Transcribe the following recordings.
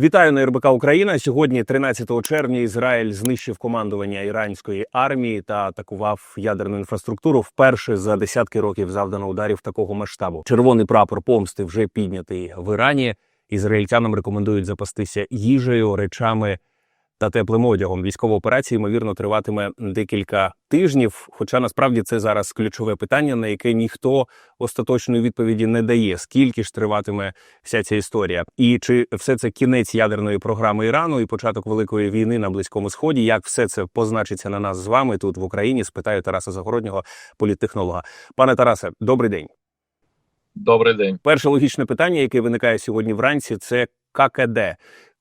Вітаю на РБК Україна. Сьогодні, 13 червня, Ізраїль знищив командування іранської армії та атакував ядерну інфраструктуру. Вперше за десятки років завдано ударів такого масштабу. Червоний прапор помсти вже піднятий в Ірані. Ізраїльтянам рекомендують запастися їжею, речами та теплим одягом. Військова операція ймовірно триватиме декілька тижнів. Хоча насправді це зараз ключове питання, на яке ніхто остаточної відповіді не дає. Скільки ж триватиме вся ця історія, і чи все це кінець ядерної програми Ірану і початок великої війни на близькому сході? Як все це позначиться на нас з вами тут в Україні? Спитаю Тараса Загороднього, політтехнолога. Пане Тарасе, добрий день. Добрий день. Перше логічне питання, яке виникає сьогодні вранці, це ККД.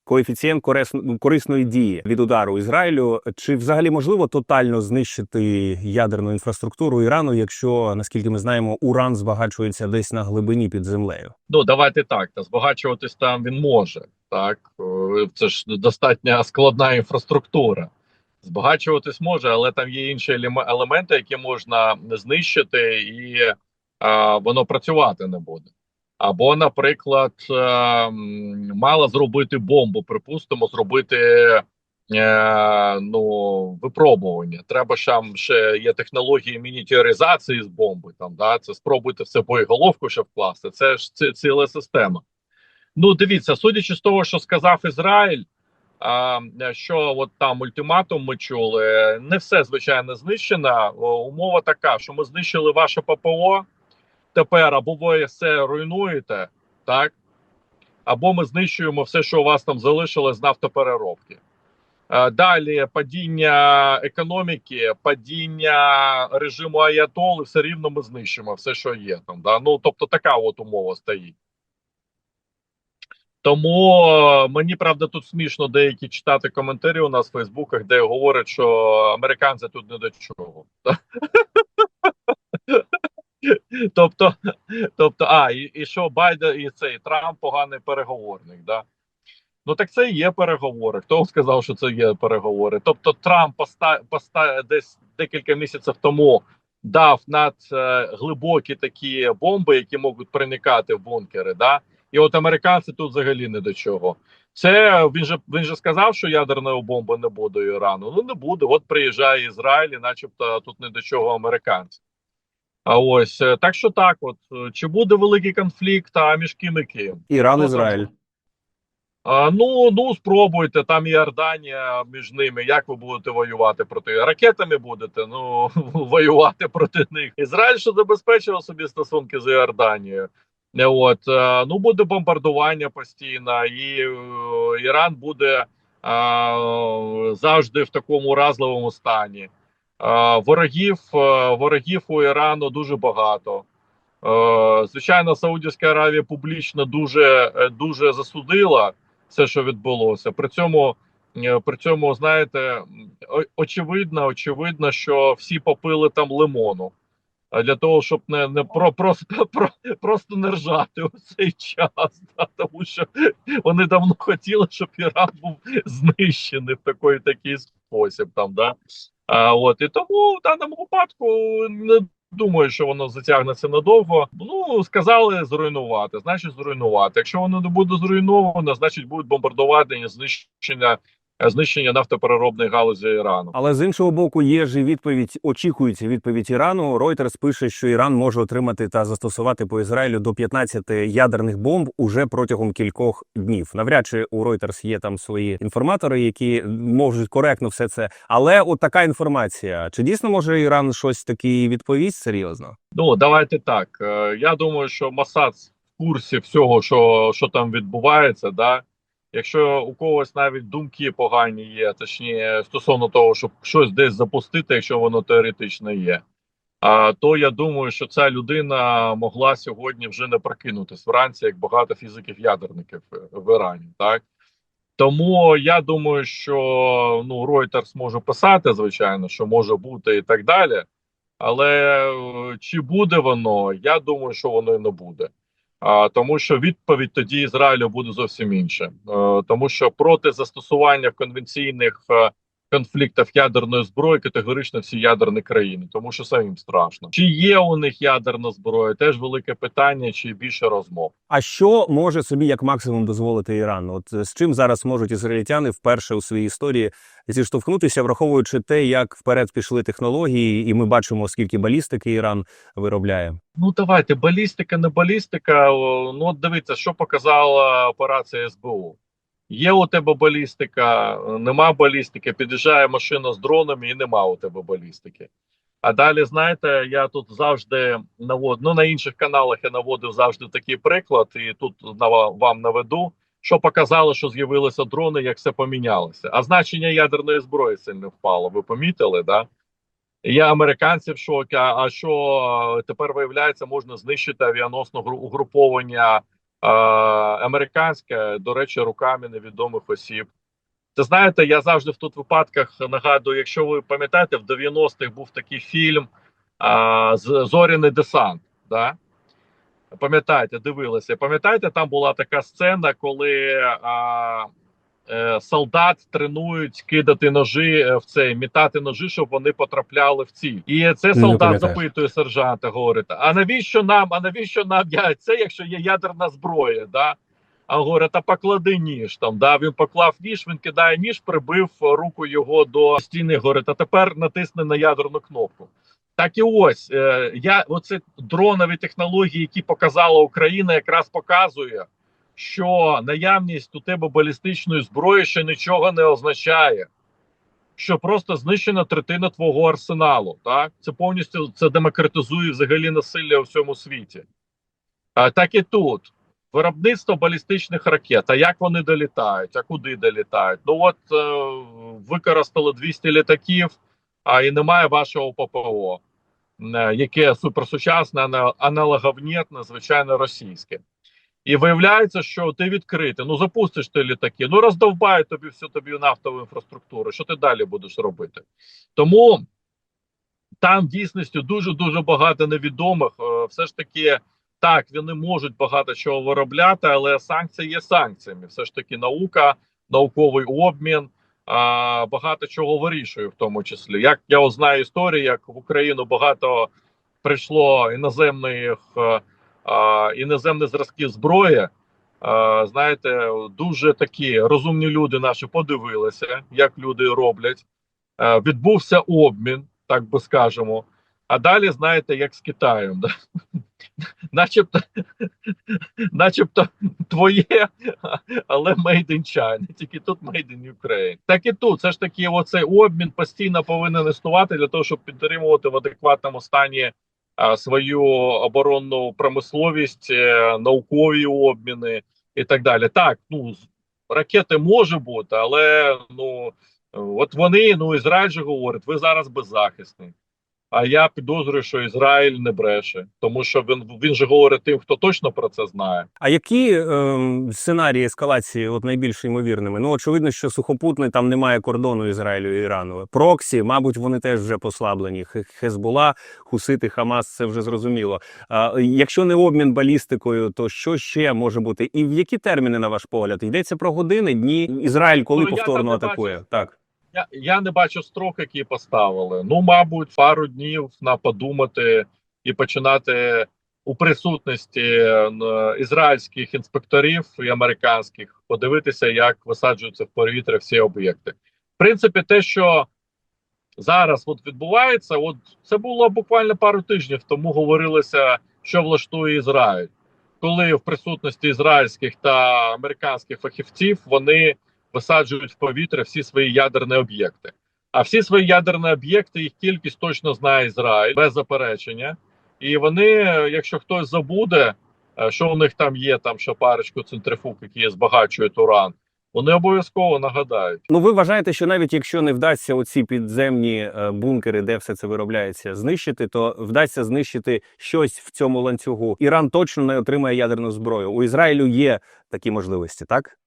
Коефіцієнт корис- корисної дії від удару Ізраїлю. Чи взагалі можливо тотально знищити ядерну інфраструктуру Ірану, якщо наскільки ми знаємо, уран збагачується десь на глибині під землею? Ну давайте так. Та збагачуватись там він може. Так Е, це ж достатньо складна інфраструктура. Збагачуватись може, але там є інші елеме- елементи, які можна знищити, і а, воно працювати не буде. Або, наприклад, е, мала зробити бомбу, припустимо, зробити е, ну, випробування. Треба ж там ще є технології мініатюризації з бомби. Там да це спробуйте все боєголовку, щоб вкласти. Це ж ціла система. Ну, дивіться, судячи з того, що сказав Ізраїль. А, що от там ультиматум ми чули, не все звичайно знищено. Умова така, що ми знищили ваше ППО. Тепер або ви все руйнуєте, так або ми знищуємо все, що у вас там залишилось з нафтопереробки. Е, Далі падіння економіки, падіння режиму Аятоли, все рівно ми знищимо все, що є там. Да? Ну тобто така от умова стоїть. Тому е, мені правда тут смішно деякі читати коментарі у нас в Фейсбуках, де говорять, що американці тут не до чого. Тобто, тобто, а, і, і що Байден і цей Трамп поганий переговорник, да? Ну так це і є переговори. Хто сказав, що це є переговори? Тобто, Трамп поста, поста десь декілька місяців тому дав над е, глибокі такі бомби, які можуть проникати в бункери. Да? І от американці тут взагалі не до чого. Це він же він же сказав, що ядерної бомби не буде Ірану. Ну не буде. От приїжджає Ізраїль, і начебто тут не до чого американці. А ось е, так що так, от е, чи буде великий конфлікт, а між ким і ким? Іран, Ну, Ізраїль. А, ну ну спробуйте там Іорданія між ними. Як ви будете воювати проти ракетами? Будете ну воювати проти них. Ізраїль що забезпечив собі стосунки з Іорданією. Е, От ну буде бомбардування постійно, і Іран буде е, завжди в такому уразливому стані. Ворогів е, ворогів у Ірану дуже багато. Е, Звичайно, Саудівська Аравія публічно дуже е, дуже засудила все, що відбулося. При цьому, при цьому, знаєте, очевидно, очевидно, що всі попили там лимону. Для того, щоб не, не про, просто, про, просто не ржати у цей час, да, тому що вони давно хотіли, щоб Іран був знищений в такий такий спосіб. Там, да? А, от, і тому в даному випадку не думаю, що воно затягнеться надовго. Ну сказали зруйнувати, значить зруйнувати. Якщо воно не буде зруйновано, значить будуть бомбардування, знищення, знищення нафтопереробної галузі Ірану. Але з іншого боку, є ж і відповідь, очікується відповідь Ірану. Reuters пише, що Іран може отримати та застосувати по Ізраїлю до 15 ядерних бомб уже протягом кількох днів. Навряд чи у Reuters є там свої інформатори, які можуть коректно все це. Але от така інформація. Чи дійсно може Іран щось таке відповість серйозно? Ну давайте так. Е, Я думаю, що Масад в курсі всього, що, що там відбувається. Да? Якщо у когось навіть думки погані є, точніше стосовно того, щоб щось десь запустити, якщо воно теоретично є. А то я думаю, що ця людина могла сьогодні вже не прокинутись вранці, як багато фізиків-ядерників в Ірані, так тому я думаю, що ну Reuters може писати, звичайно, що може бути і так далі. Але е, чи буде воно? Я думаю, що воно і не буде. Тому що відповідь тоді Ізраїлю буде зовсім інша. Е, тому що проти застосування конвенційних е, конфліктів ядерної зброї категорично всі ядерні країни, тому що самим страшно. Чи є у них ядерна зброя? Теж велике питання, чи більше розмов. А що може собі як максимум дозволити Іран? От е, з чим зараз можуть ізраїльтяни вперше у своїй історії зіштовхнутися, враховуючи те, як вперед пішли технології, і ми бачимо, скільки балістики Іран виробляє. Ну давайте балістика, не балістика. Ну от дивіться, що показала операція СБУ. Є у тебе балістика, нема балістики, під'їжджає машина з дронами і нема у тебе балістики. А далі, знаєте, я тут завжди навод... ну, на інших каналах я наводив завжди такий приклад, і тут вам наведу, що показало, що з'явилися дрони, як все помінялося. А значення ядерної зброї сильно впало. Ви помітили, да? Я американці в шокі. А що тепер виявляється, можна знищити авіаносне угруповання американське, до речі, руками невідомих осіб. Це знаєте, я завжди в тут випадках нагадую, якщо ви пам'ятаєте, в 90-х був такий фільм а, Зоряний десант. Да? Пам'ятаєте, дивилися. Пам'ятаєте, там була така сцена, коли а, солдат тренують кидати ножі е, в цей, мітати ножі, щоб вони потрапляли в ціль. І це солдат запитує сержанта, говорить: а навіщо нам? А навіщо нам я- це, якщо є ядерна зброя? Да? А говорить, а поклади ніж там. Да? Він поклав ніж, він кидає ніж, прибив руку його до стіни. Говорить, а тепер натисни на ядерну кнопку. Так і ось е, я оце дронові технології, які показала Україна, якраз показує, що наявність у тебе балістичної зброї ще нічого не означає. Що просто знищена третина твого арсеналу. Так це повністю це демократизує взагалі насилля у всьому світі. А так і тут виробництво балістичних ракет. А як вони долітають? А куди долітають? Ну от е, використали 200 літаків, а і немає вашого ППО, е, яке суперсучасне, ана- аналоговнєтне, звичайно, російське. І виявляється, що ти відкритий. Ну запустиш ти літаки, ну роздовбає тобі всю тобі нафтову інфраструктуру. Що ти далі будеш робити? Тому там дійсності дуже дуже багато невідомих. Е, Все ж таки, так вони можуть багато чого виробляти, але санкції є санкціями. Все ж таки, наука, науковий обмін. А, багато чого вирішує, в тому числі. Як я знаю історію, як в Україну багато прийшло іноземних а, іноземних зразків зброї. Знаєте, дуже такі розумні люди наші подивилися, як люди роблять. Відбувся обмін, так би скажемо. А далі, знаєте, як з Китаєм. Да? Начебто, начебто твоє, але made in China. Тільки тут made in Ukraine. Так і тут. Це ж таки, оцей обмін постійно повинен існувати для того, щоб підтримувати в адекватному стані свою оборонну промисловість, е, наукові обміни і так далі. Так, ну ракети може бути, але ну от вони, ну Ізраїль же говорить, ви зараз беззахисний. А я підозрюю, що Ізраїль не бреше, тому що він він же говорить тим, хто точно про це знає. А які ем, сценарії ескалації от найбільш ймовірними? Ну очевидно, що сухопутний там немає кордону Ізраїлю і Ірану. Проксі, мабуть, вони теж вже послаблені. Хе- Хезбула, Хусити, Хамас, це вже зрозуміло. А якщо не обмін балістикою, то що ще може бути? І в які терміни, на ваш погляд, йдеться про години, дні? Ізраїль коли Ну, повторно атакує? бачу. Так. Я, я не бачу строк, які поставили. Ну, мабуть, пару днів на подумати і починати у присутності ізраїльських інспекторів і американських подивитися, як висаджуються в повітря всі об'єкти. В принципі, те, що зараз от відбувається, от це було буквально пару тижнів тому. Говорилося, що влаштує Ізраїль, коли в присутності ізраїльських та американських фахівців вони висаджують в повітря всі свої ядерні об'єкти. А всі свої ядерні об'єкти, їх кількість точно знає Ізраїль без заперечення. І вони, якщо хтось забуде, е, що у них там є, там ще парочку центрифуг, які збагачують уран, вони обов'язково нагадають. Ну, ви вважаєте, що навіть якщо не вдасться оці підземні е, бункери, де все це виробляється, знищити, то вдасться знищити щось в цьому ланцюгу. Іран точно не отримає ядерну зброю. У Ізраїлю є такі можливості, так?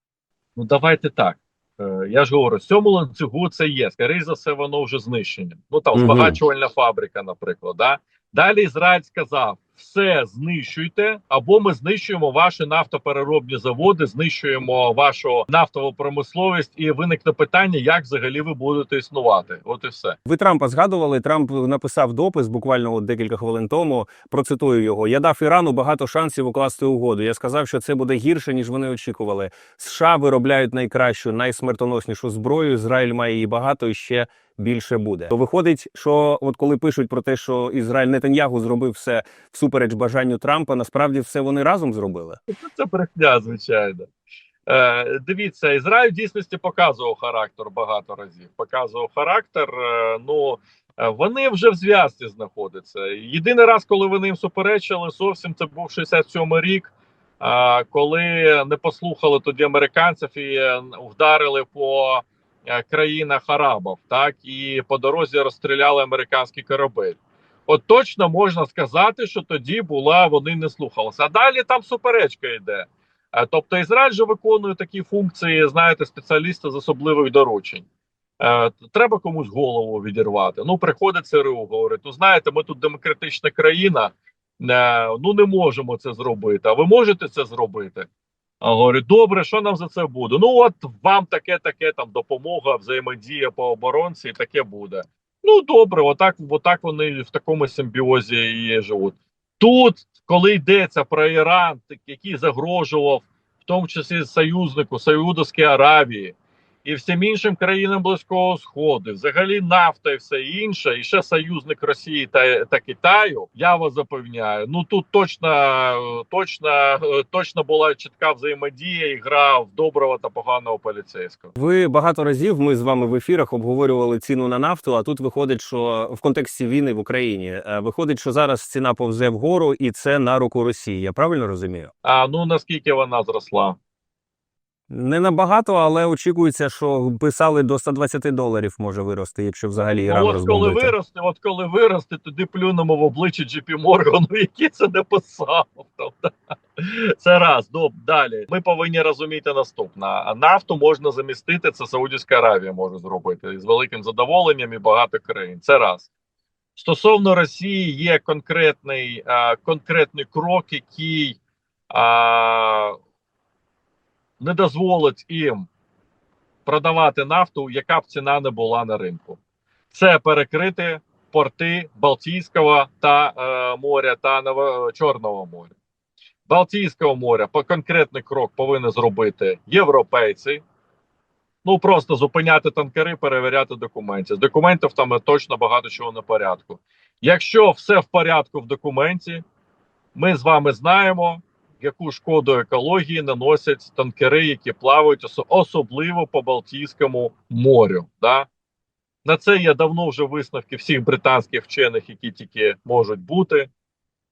Ну давайте так. Е, Я ж говорю, в цьому ланцюгу це є. Скоріше за все, воно вже знищення. Ну там збагачувальна фабрика, наприклад. Да? Далі Ізраїль сказав: все знищуйте, або ми знищуємо ваші нафтопереробні заводи, знищуємо вашу нафтову промисловість, і виникне питання, як взагалі ви будете існувати. От і все. Ви Трампа згадували. Трамп написав допис буквально от декілька хвилин тому. Процитую його: Я дав Ірану багато шансів укласти угоду. Я сказав, що це буде гірше ніж вони очікували. США виробляють найкращу, найсмертоноснішу зброю. Ізраїль має її багато і ще більше буде. То виходить, що от коли пишуть про те, що Ізраїль Нетаньягу зробив все всупереч бажанню Трампа, насправді все вони разом зробили. Це брехня, звичайно. Е, дивіться, Ізраїль в дійсності показував характер багато разів. Показував характер. Е, ну е, вони вже в зв'язці знаходяться. Єдиний раз, коли вони їм суперечили, зовсім це був 67 рік. е, коли не послухали тоді американців і е, вдарили по країнах арабів, так і по дорозі розстріляли американський корабель. От точно можна сказати, що тоді була вони не слухалися. А далі там суперечка йде. Е, Тобто Ізраїль же виконує такі функції, знаєте, спеціаліста з особливих доручень. Е, Треба комусь голову відірвати. Ну, приходить ЦРУ, говорить: ну знаєте, ми тут демократична країна, е, ну не можемо це зробити. А ви можете це зробити? А говорю, добре, що нам за це буде? Ну, от вам таке, таке там допомога, взаємодія по оборонці, і таке буде. Ну, добре, отак, отак вони в такому симбіозі і живуть. Тут, коли йдеться про Іран, який загрожував, в тому числі союзнику Саудовській Аравії і всім іншим країнам Близького Сходу, взагалі нафта і все інше, і ще союзник Росії та, та Китаю, я вас запевняю. Ну тут точно, точно, точно була чітка взаємодія і гра в доброго та поганого поліцейського. Ви багато разів ми з вами в ефірах обговорювали ціну на нафту. А тут виходить, що в контексті війни в Україні е, виходить, що зараз ціна повзе вгору, і це на руку Росії. Я правильно розумію? А ну наскільки вона зросла? Не набагато, але очікується, що писали до 120 доларів може вирости, якщо взагалі Іран Ну, от коли виросте, от коли виросте, тоді плюнемо в обличчя Джипі Моргану, який це не писав. Тобто, це раз. Доб, далі. Ми повинні розуміти наступне. Нафту можна замістити, це Саудівська Аравія може зробити з великим задоволенням і багато країн. Це раз. Стосовно Росії є конкретний, а, конкретний крок, який а, не дозволить їм продавати нафту, яка б ціна не була на ринку. Це перекрити порти Балтійського та е, моря та Ново- Чорного моря. Балтійського моря по конкретний крок повинні зробити європейці. Ну просто зупиняти танкери, перевіряти документи. З документів там точно багато чого в порядку. Якщо все в порядку в документі, ми з вами знаємо, яку шкоду екології наносять танкери, які плавають особливо по Балтійському морю. Да? На це є давно вже висновки всіх британських вчених, які тільки можуть бути.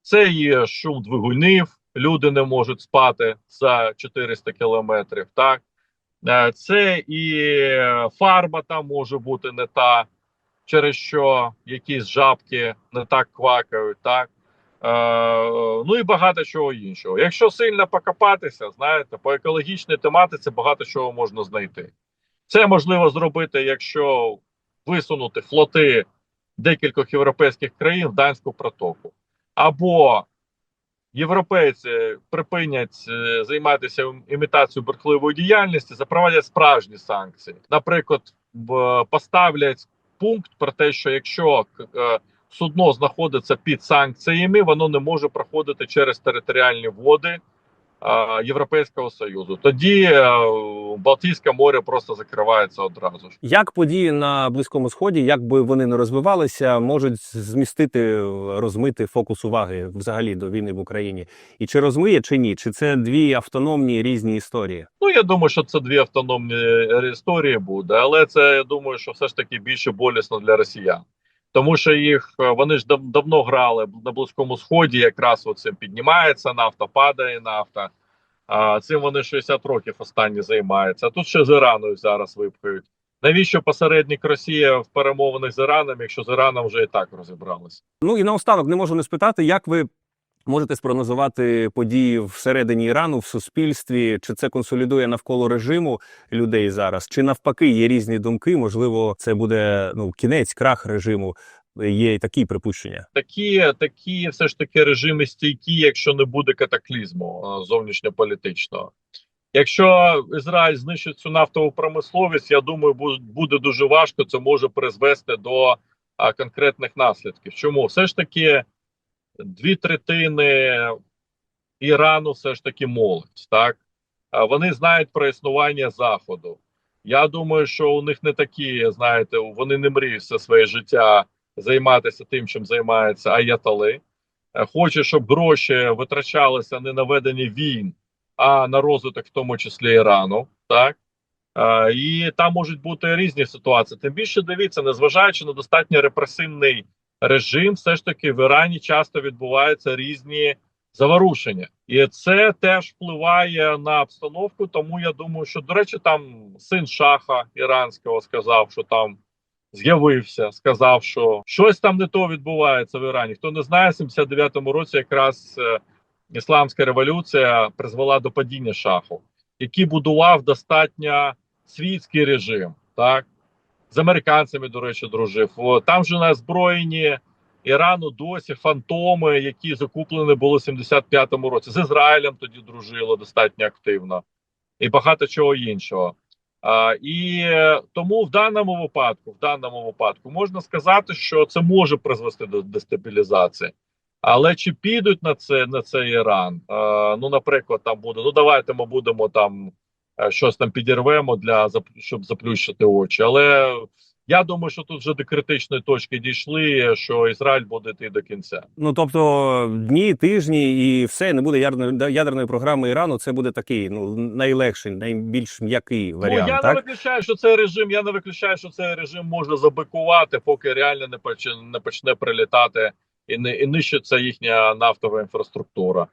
Це є шум двигунів, люди не можуть спати за 400 кілометрів. Так? Е, Це і фарба там може бути не та, через що якісь жабки не так квакають. Так? Е, ну і багато чого іншого. Якщо сильно покопатися, знаєте, по екологічній тематиці багато чого можна знайти. Це можливо зробити, якщо висунути флоти декількох європейських країн в Данську протоку. Або європейці припинять е, займатися імітацією бурхливої діяльності, запровадять справжні санкції. Наприклад, поставлять пункт про те, що якщо е, судно знаходиться під санкціями, воно не може проходити через територіальні води Європейського Союзу. Тоді е, Балтійське море просто закривається одразу ж. Як події на Близькому Сході, як би вони не розвивалися, можуть змістити, розмити фокус уваги взагалі до війни в Україні? І чи розмиє, чи ні? Чи це дві автономні різні історії? Ну я думаю, що це дві автономні е, історії буде, але це я думаю, що все ж таки більше болісно для росіян. Тому що їх е, вони ж дав- давно грали на близькому сході. Якраз оцим піднімається нафта, падає нафта. А цим вони 60 років останні займаються. А тут ще з Іраною зараз випхають. Навіщо посередник Росія в перемовинах з Іраном, якщо з Іраном вже і так розібралися? Ну і наостанок не можу не спитати, як ви можете спрогнозувати події всередині Ірану в суспільстві? Чи це консолідує навколо режиму людей зараз? Чи навпаки є різні думки? Можливо, це буде ну кінець, крах режиму. є і такі припущення. такі, такі все ж таки режими стійкі, якщо не буде катаклізму зовнішньополітичного. Якщо Ізраїль знищить цю нафтову промисловість, я думаю, буде дуже важко. Це може призвести до конкретних наслідків. Чому все ж таки дві третини Ірану все ж таки молодь, так вони знають про існування заходу. Я думаю, що у них не такі, знаєте, вони не мріють все своє життя займатися тим, чим займаються аятали. Е, Хоче, щоб гроші витрачалися не на ведення війн, а на розвиток, в тому числі Ірану. Так Е, і там можуть бути різні ситуації. Тим більше дивіться, незважаючи на достатньо репресивний режим, все ж таки в Ірані часто відбуваються різні заворушення, і це теж впливає на обстановку. Тому я думаю, що до речі, там син шаха іранського сказав, що там з'явився, сказав, що щось там не то відбувається в Ірані. Хто не знає, в 79-му році якраз е, ісламська революція призвела до падіння шаху, який будував достатньо світський режим, так з американцями, до речі, дружив. О, Там же на озброєнні Ірану досі фантоми, які закуплені були в 75-му році. З Ізраїлем тоді дружило достатньо активно і багато чого іншого. А, і тому в даному випадку, в даному випадку, можна сказати, що це може призвести до дестабілізації. Але чи підуть на це на це Іран? А, ну, наприклад, там буде. Ну давайте ми будемо там щось там підірвемо для щоб заплющити очі. Але я думаю, що тут вже до критичної точки дійшли, що Ізраїль буде йти до кінця. Ну тобто дні, тижні і все не буде ядерної ядерної програми Ірану. Це буде такий ну найлегший, найбільш м'який варіант. ну я так не виключаю, що цей режим. Я не виключаю, що цей режим може забикувати, поки реально не почне, не почне прилітати і не і нищиться їхня нафтова інфраструктура.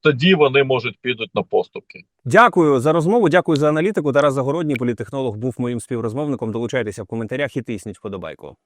Тоді вони можуть підуть на поступки. Дякую за розмову. Дякую за аналітику. Тарас Загородній, політехнолог, був моїм співрозмовником. Долучайтеся в коментарях і тисніть вподобайку.